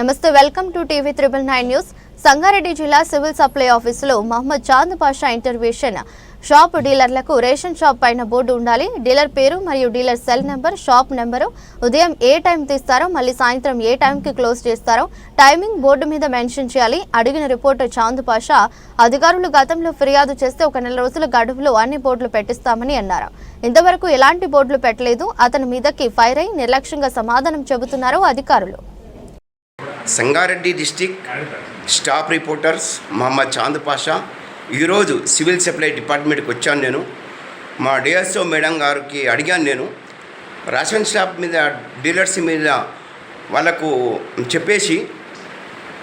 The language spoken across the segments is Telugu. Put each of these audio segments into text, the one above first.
నమస్తే welcome to TV triple nine news. Sangareddy జిల్లా సివిల్ సప్లై ఆఫీసులో మహమ్మద్ చాంద్ పాషా ఇంటర్వ్యూషన్. షాప్ డీలర్లకు రేషన్ షాప్ పైన బోర్డు ఉండాలి. డీలర్ పేరు మరియు dealer cell number shop number ఉదయం ఏ టైం తీస్తారో మళ్ళీ సాయంత్రం ఏ టైంకి క్లోజ్ చేస్తారో టైమింగ్ బోర్డు మీద మెన్షన్ చేయాలి. అడిగిన రిపోర్ట్ చాంద్ పాషా అధికారులు గతంలో ఫిర్యాదు చేస్తే ఒక నెల రోజుల గడువులో అన్ని బోర్డులు పెట్టిస్తామని అన్నారు. ఇంతవరకు ఎలాంటి బోర్డులు పెట్టలేదు. అతని మీదకి ఫైర్ అయి నిర్లక్ష్యంగా సమాధానం చెబుతున్నారు అధికారులు. Sangareddy district staff reporters Mohammed Chand Pasha. ఈరోజు సివిల్ సప్లై డిపార్ట్మెంట్కి వచ్చాను నేను. మా డిఎస్ఓ మేడం గారికి అడిగాను నేను. రేషన్ షాప్ మీద డీలర్స్ మీద వాళ్ళకు చెప్పేసి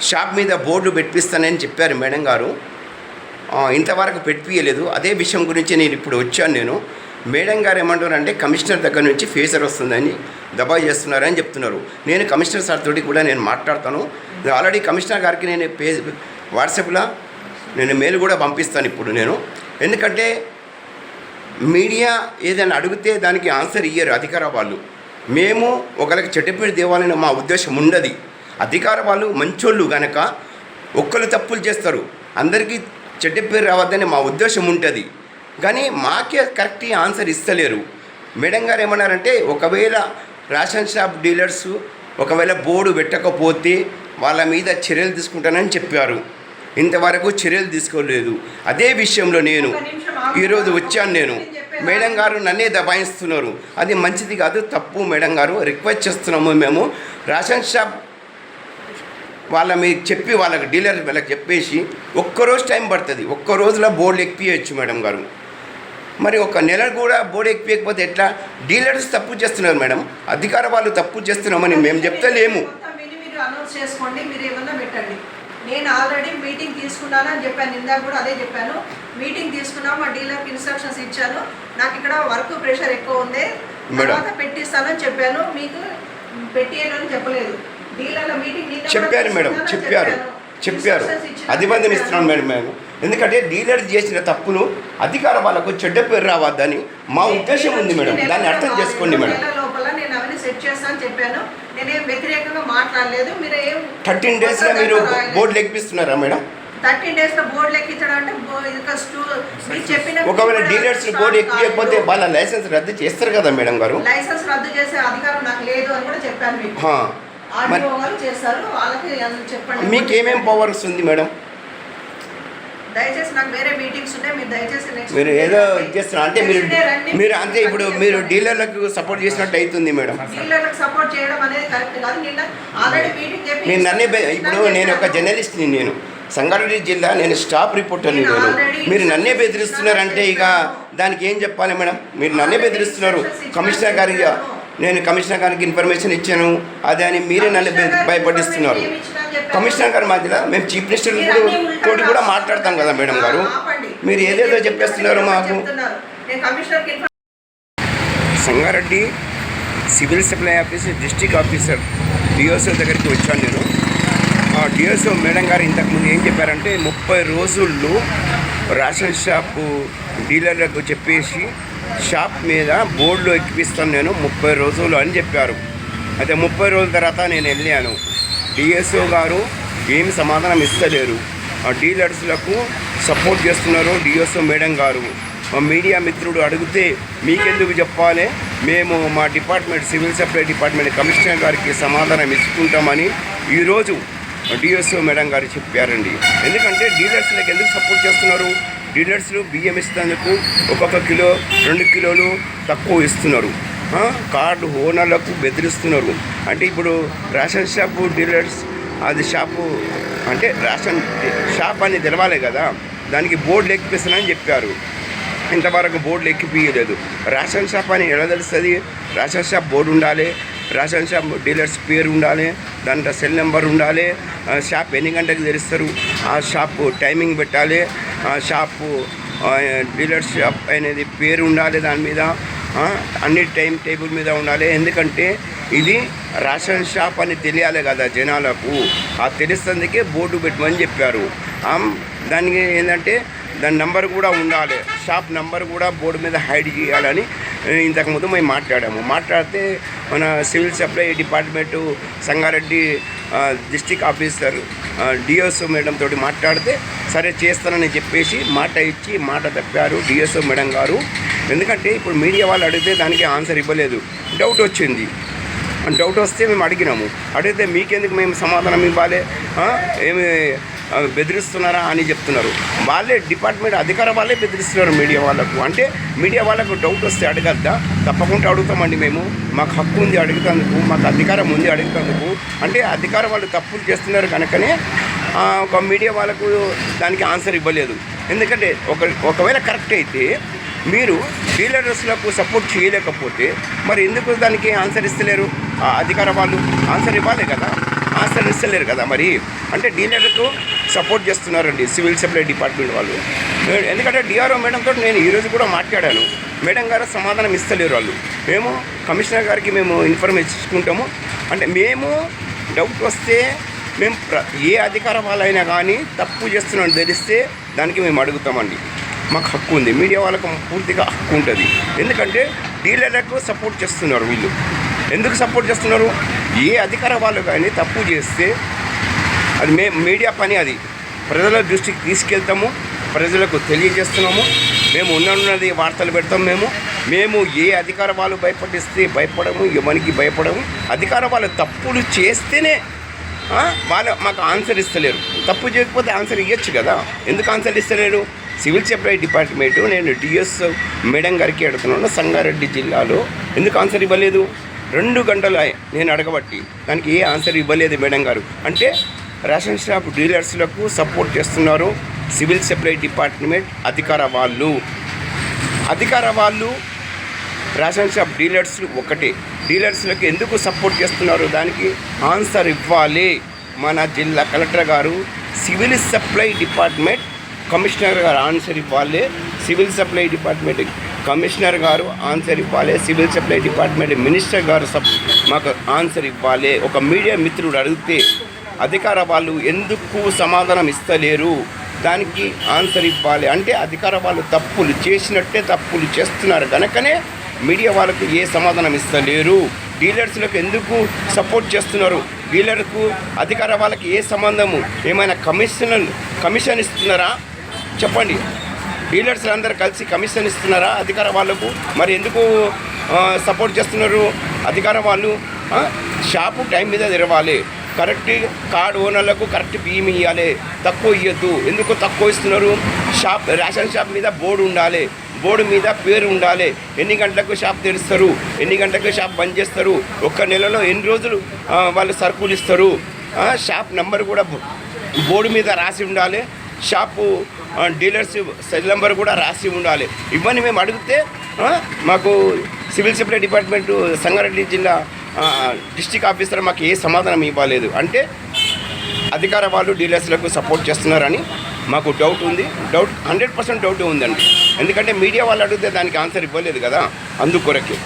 షాప్ మీద బోర్డు పెట్టిస్తానని చెప్పారు మేడం గారు. ఇంతవరకు పెట్టియలేదు అదే విషయం గురించి నేను ఇప్పుడు వచ్చాను నేను. మేడం గారు ఏమంటున్నారంటే కమిషనర్ దగ్గర నుంచి ఫేసర్ వస్తుందని దబా చేస్తున్నారని చెప్తున్నారు. నేను కమిషనర్ సార్ తోటి కూడా నేను మాట్లాడతాను. ఆల్రెడీ కమిషనర్ గారికి నేను పే వాట్సాప్లో నేను మెయిల్ కూడా పంపిస్తాను ఇప్పుడు నేను. ఎందుకంటే మీడియా ఏదైనా అడిగితే దానికి ఆన్సర్ ఇయ్యరు అధికార వాళ్ళు. మేము ఒకరికి చెడ్డపేరు దేవాలని మా ఉద్దేశం ఉండదు. అధికార వాళ్ళు మంచోళ్ళు కనుక ఒక్కరు తప్పులు చేస్తారు. అందరికీ చెడ్డ పేరు రావద్దని మా ఉద్దేశం ఉంటుంది. కానీ మాకే కరెక్ట్ ఆన్సర్ ఇస్తలేరు. మేడం గారు ఏమన్నారంటే ఒకవేళ రేషన్ షాప్ డీలర్స్ ఒకవేళ బోర్డు పెట్టకపోతే వాళ్ళ మీద చర్యలు తీసుకుంటానని చెప్పారు. ఇంతవరకు చర్యలు తీసుకోలేదు. అదే విషయంలో నేను ఈరోజు వచ్చాను నేను. మేడం గారు నన్నే దబాయిస్తున్నారు. అది మంచిది కాదు తప్పు మేడం గారు. రిక్వెస్ట్ చేస్తున్నాము మేము. రేషన్ షాప్ వాళ్ళ మీకు చెప్పి వాళ్ళకి డీలర్ వాళ్ళకి చెప్పేసి ఒక్కరోజు టైం పడుతుంది. ఒక్క రోజులో బోర్డు ఎక్కియచ్చు మేడం గారు. మరి ఒక నెల కూడా బోర్డు ఎక్కియకపోతే ఎట్లా? డీలర్స్ తప్పు చేస్తున్నారు మేడం. అధికార వాళ్ళు తప్పు చేస్తున్నామని మేము చెప్తలేము. చేసుకోండి మీరు ఏమన్నా పెట్టండి. నేను ఆల్రెడీ మీటింగ్ తీసుకున్నాను అని చెప్పాను ఇందాక కూడా అదే చెప్పాను. మీటింగ్ తీసుకున్నాం మా డీలర్కి ఇన్స్ట్రక్షన్స్ ఇచ్చాను. నాకు ఇక్కడ వర్క్ ప్రెషర్ ఎక్కువ ఉంది. తర్వాత పెట్టిస్తానని చెప్పాను. మీకు పెట్టేయాలని చెప్పలేదు. డీలర్ల మీటింగ్ చెప్పారు మేడం చెప్పారు. చెప్పారు. Instructions ఇచ్చినా అభివందనిస్తున్నాం మేడం మేము ఎందుకంటే డీలర్ చేసిన తప్పులు అధికార వాళ్ళకు చెడ్డ పేరు రావద్దని మా ఉద్దేశం ఉంది మేడం. దాన్ని అర్థం చేసుకోండి మేడం. థర్టీన్ డేస్లో మీరు బోర్డులు ఎక్కిస్తున్నారా మేడం? థర్టీన్ డేస్లో బోర్డు లెక్కించడం అంటే చెప్పిన ఒకవేళ డీలర్స్ బోర్డు ఎక్కియకపోతే వాళ్ళ లైసెన్స్ రద్దు చేస్తారు కదా మేడం గారు? లైసెన్స్ రద్దు చేసే అధికారం నాకు లేదు అని కూడా చెప్పాను మీకు. చేస్తారు వాళ్ళకి చెప్పండి? మీకు ఏమేం పవర్స్ ఉంది మేడం? దయచేసి నాకు వేరే మీటింగ్స్ ఉన్నాయి మీరు దయచేసి నెక్స్ట్ మీరు ఏదో ఇది చేస్తున్నారు అంటే మీరు మీరు అంతే ఇప్పుడు మీరు డీలర్లకు సపోర్ట్ చేసినట్టు అవుతుంది మేడం. డీలర్లకు సపోర్ట్ చేయడం అనేది కరెక్ట్ కాదు. నిన్న ఆల్రెడీ మీటింగ్ చెప్పి నేను నన్నే ఇప్పుడు నేను ఒక జర్నలిస్ట్ని నేను. సంగారెడ్డి జిల్లా నేను స్టాఫ్ రిపోర్టర్ని నేను మీరు నన్నే బెదిరిస్తున్నారంటే ఇక దానికి ఏం చెప్పాలి మేడం? మీరు నన్నే బెదిరిస్తున్నారు. కమిషనర్ గారికి నేను కమిషనర్ గారికి ఇన్ఫర్మేషన్ ఇచ్చాను. అదే అని మీరే నన్ను భయపడిస్తున్నారు. కమిషనర్ గారి మధ్యలో మేము చీఫ్ మినిస్టర్ తోటి కూడా మాట్లాడతాం కదా మేడం గారు. మీరు ఏదేదో చెప్పేస్తున్నారు మాకు. Sangareddy civil supply officer district officer డిఓసో దగ్గరికి వచ్చాను నేను. ఆ డిఓసో మేడం గారు ఇంతకుముందు ఏం చెప్పారంటే ముప్పై రోజుల్లో రేషన్ షాపు డీలర్లకు చెప్పేసి షాప్ మీద బోర్డులో ఎక్కిపిస్తాను నేను ముప్పై రోజులు అని చెప్పారు. అయితే ముప్పై రోజుల తర్వాత నేను వెళ్ళాను. డిఎస్ఓ గారు ఏమి సమాధానం ఇస్తలేరు. ఆ డీలర్స్లకు సపోర్ట్ చేస్తున్నారు డిఎస్ఓ మేడం గారు. మా మీడియా మిత్రుడు అడిగితే మీకెందుకు చెప్పాలి? మేము మా department civil supply department commissioner గారికి సమాధానం ఇచ్చుకుంటామని ఈరోజు డిఎస్ఓ మేడం గారు చెప్పారండి. ఎందుకంటే డీలర్స్లకు ఎందుకు సపోర్ట్ చేస్తున్నారు? డీలర్స్లు బియ్యం ఇస్తేందుకు ఒక్కొక్క కిలో రెండు కిలోలు తక్కువ ఇస్తున్నారు. కార్డు ఓనర్లకు బెదిరిస్తున్నారు. అంటే ఇప్పుడు రేషన్ షాపు డీలర్స్ అది షాపు అంటే రేషన్ షాప్ అని తెలవాలి కదా దానికి బోర్డు ఎక్కిపిస్తానని చెప్పారు. ఇంతవరకు బోర్డులు ఎక్కిపియలేదు రేషన్ షాప్ అని ఎలా తెలుస్తుంది? రేషన్ షాప్ బోర్డు ఉండాలి రేషన్ షాప్ డీలర్స్ పేరు ఉండాలి దాంట్లో సెల్ నెంబర్ ఉండాలి షాప్ ఎన్ని గంటలకు తెరుస్తారు ఆ షాప్ టైమింగ్ పెట్టాలి ఆ షాపు డీలర్స్ డీలర్ షాప్ అనేది పేరు ఉండాలి దాని మీద అన్ని టైం టేబుల్ మీద ఉండాలి. ఎందుకంటే ఇది రేషన్ షాప్ అని తెలియాలి కదా జనాలకు. ఆ తెలుస్తుందికే బోర్డు పెట్టమని చెప్పారు. దానికి ఏంటంటే దాని నంబర్ కూడా ఉండాలి. షాప్ నంబర్ కూడా బోర్డు మీద హైడ్ చేయాలని ఇంతకుముందు మేము మాట్లాడాము. మాట్లాడితే మన civil supply department Sangareddy district officer DSO madam తోటి మాట్లాడితే సరే చేస్తానని చెప్పేసి మాట ఇచ్చి మాట తప్పారు డిఎస్ఓ మేడం గారు. ఎందుకంటే ఇప్పుడు మీడియా వాళ్ళు అడిగితే దానికి ఆన్సర్ ఇవ్వలేదు. డౌట్ వచ్చింది. డౌట్ వస్తే మేము అడిగినాము. అడిగితే మీకెందుకు మేము సమాధానం ఇవ్వాలి? ఏమి బెదిరిస్తున్నారా అని చెప్తున్నారు. వాళ్ళే డిపార్ట్మెంట్ అధికార వాళ్ళే బెదిరిస్తున్నారు మీడియా వాళ్ళకు. అంటే మీడియా వాళ్ళకు డౌట్ వస్తే అడగద్దా? తప్పకుండా అడుగుతామండి మేము. మాకు హక్కు ఉంది అడుగుతందుకు మాకు అధికారం ఉంది అడుగుతందుకు. అంటే అధికారం వాళ్ళు తప్పులు చేస్తున్నారు కనుకనే ఒక మీడియా వాళ్ళకు దానికి ఆన్సర్ ఇవ్వలేదు. ఎందుకంటే ఒక ఒకవేళ కరెక్ట్ అయితే మీరు డీలర్స్లకు సపోర్ట్ చేయలేకపోతే మరి ఎందుకు దానికి ఆన్సర్ ఇస్తలేరు? ఆ అధికార వాళ్ళు ఆన్సర్ ఇవ్వాలి కదా? ఆన్సర్ ఇస్తలేరు కదా మరి? అంటే డీలర్కు సపోర్ట్ చేస్తున్నారండి సివిల్ సప్లై డిపార్ట్మెంట్ వాళ్ళు. ఎందుకంటే డిఆర్ఓ మేడంతో నేను ఈరోజు కూడా మాట్లాడాను. మేడం గారు సమాధానం ఇస్తలేరు వాళ్ళు. మేము కమిషనర్ గారికి మేము ఇన్ఫర్మేషన్ ఇచ్చుకుంటాము. అంటే మేము డౌట్ వస్తే మేము ప్ర- ఏ అధికార వాళ్ళైనా కానీ తప్పు చేస్తున్నాం తెలిస్తే దానికి మేము అడుగుతామండి. మాకు హక్కు ఉంది. మీడియా వాళ్ళకు పూర్తిగా హక్కు ఉంటుంది. ఎందుకంటే డీలర్లకు సపోర్ట్ చేస్తున్నారు వీళ్ళు. ఎందుకు సపోర్ట్ చేస్తున్నారు? ఏ అధికార వాళ్ళు కానీ తప్పు చేస్తే అది మే మీడియా పని అది. ప్రజల దృష్టికి తీసుకెళ్తాము. ప్రజలకు తెలియజేస్తున్నాము. మేము ఉన్నది వార్తలు పెడతాం మేము. మేము ఏ అధికార వాళ్ళు భయపడిస్తే భయపడము ఎవరికి భయపడము? అధికార వాళ్ళు తప్పులు చేస్తేనే వాళ్ళు మాకు ఆన్సర్ ఇస్తలేరు. తప్పు చేయకపోతే ఆన్సర్ ఇవ్వచ్చు కదా. ఎందుకు ఆన్సర్ ఇస్తలేరు? సివిల్ సప్లై డిపార్ట్మెంటు నేను డిఎస్ మేడం గారికి అడుగుతున్నాను సంగారెడ్డి జిల్లాలో. ఎందుకు ఆన్సర్ ఇవ్వలేదు? రెండు గంటలు నేను అడగబట్టి దానికి ఏ ఆన్సర్ ఇవ్వలేదు మేడం గారు. అంటే రేషన్ షాప్ డీలర్స్లకు సపోర్ట్ చేస్తున్నారు సివిల్ సప్లై డిపార్ట్మెంట్ అధికార వాళ్ళు. అధికార వాళ్ళు రేషన్ షాప్ డీలర్స్ ఒకటే. డీలర్స్లకు ఎందుకు సపోర్ట్ చేస్తున్నారు? దానికి ఆన్సర్ ఇవ్వాలి. మన జిల్లా కలెక్టర్ గారు సివిల్ సప్లై డిపార్ట్మెంట్ కమిషనర్ గారు ఆన్సర్ ఇవ్వాలి. సివిల్ సప్లై డిపార్ట్మెంట్ కమిషనర్ గారు ఆన్సర్ ఇవ్వాలి. సివిల్ సప్లై డిపార్ట్మెంట్ మినిస్టర్ గారు సప్ మాకు ఆన్సర్ ఇవ్వాలి. ఒక మీడియా మిత్రుడు అడిగితే అధికార వాళ్ళు ఎందుకు సమాధానం ఇస్తలేరు? దానికి ఆన్సర్ ఇవ్వాలి. అంటే అధికార వాళ్ళు తప్పులు చేసినట్టే తప్పులు చేస్తున్నారు. కనుకనే మీడియా వాళ్ళకు ఏ సమాధానం ఇస్తలేరు? డీలర్స్లకు ఎందుకు సపోర్ట్ చేస్తున్నారు? డీలర్కు అధికార వాళ్ళకి ఏ సంబంధము? ఏమైనా కమిషన్ కమిషన్ ఇస్తున్నారా? చెప్పండి. డీలర్స్ అందరూ కలిసి కమిషన్ ఇస్తున్నారా అధికార వాళ్ళకు? మరి ఎందుకు సపోర్ట్ చేస్తున్నారు అధికార వాళ్ళు? షాపు టైం మీద తెరవాలి. కరెక్ట్ కార్డ్ ఓనర్లకు కరెక్ట్ బియ్యం ఇవ్వాలి తక్కువ ఇవ్వద్దు ఎందుకు తక్కువ ఇస్తున్నారు? షాప్ రేషన్ షాప్ మీద బోర్డు ఉండాలి. బోర్డు మీద పేరు ఉండాలి. ఎన్ని గంటలకు షాప్ తెరుస్తారు? ఎన్ని గంటలకు షాప్ బంద్ చేస్తారు? ఒక్క నెలలో ఎన్ని రోజులు వాళ్ళు సరుకులు ఇస్తారు? షాప్ నెంబర్ కూడా బోర్డు మీద రాసి ఉండాలి. Shop dealership dealers cell number కూడా రాసి ఉండాలి. ఇవన్నీ మేము అడిగితే మాకు సివిల్ సప్లై డిపార్ట్మెంట్ సంగారెడ్డి జిల్లా డిస్టిక్ ఆఫీసర్ మాకు ఏ సమాధానం ఇవ్వలేదు. అంటే అధికార వాళ్ళు డీలర్స్లకు సపోర్ట్ చేస్తున్నారని మాకు డౌట్ ఉంది. డౌట్ హండ్రెడ్ పర్సెంట్ డౌట్ ఉందండి. ఎందుకంటే మీడియా వాళ్ళు అడిగితే దానికి ఆన్సర్ ఇవ్వలేదు కదా. అందుకొరకే.